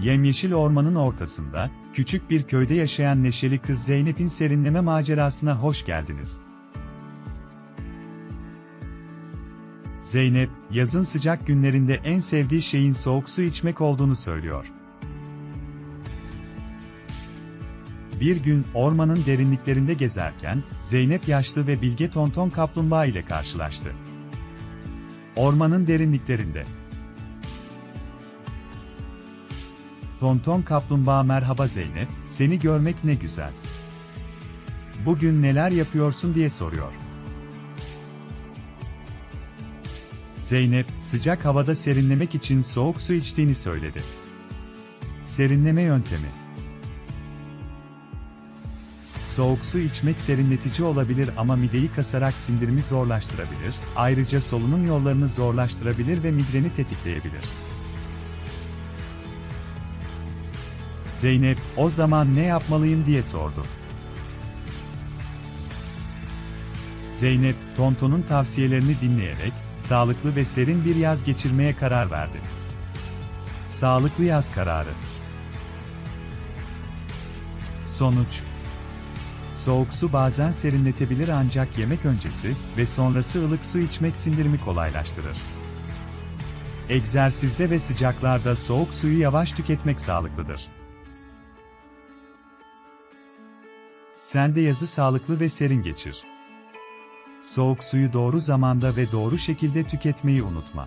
Yemyeşil ormanın ortasında, küçük bir köyde yaşayan neşeli kız Zeynep'in serinleme macerasına hoş geldiniz. Zeynep, yazın sıcak günlerinde en sevdiği şeyin soğuk su içmek olduğunu söylüyor. Bir gün ormanın derinliklerinde gezerken, Zeynep yaşlı ve bilge tonton kaplumbağa ile karşılaştı. Ormanın derinliklerinde. Tonton kaplumbağa merhaba Zeynep, seni görmek ne güzel. Bugün neler yapıyorsun diye soruyor. Zeynep, sıcak havada serinlemek için soğuk su içtiğini söyledi. Serinleme yöntemi Soğuk su içmek serinletici olabilir ama mideyi kasarak sindirimi zorlaştırabilir, ayrıca solunum yollarını zorlaştırabilir ve migreni tetikleyebilir. Zeynep, o zaman ne yapmalıyım diye sordu. Zeynep, Tonton'un tavsiyelerini dinleyerek, sağlıklı ve serin bir yaz geçirmeye karar verdi. Sağlıklı yaz kararı. Sonuç Soğuk su bazen serinletebilir ancak yemek öncesi ve sonrası ılık su içmek sindirimi kolaylaştırır. Egzersizde ve sıcaklarda soğuk suyu yavaş tüketmek sağlıklıdır. Sen de yazı sağlıklı ve serin geçir. Soğuk suyu doğru zamanda ve doğru şekilde tüketmeyi unutma.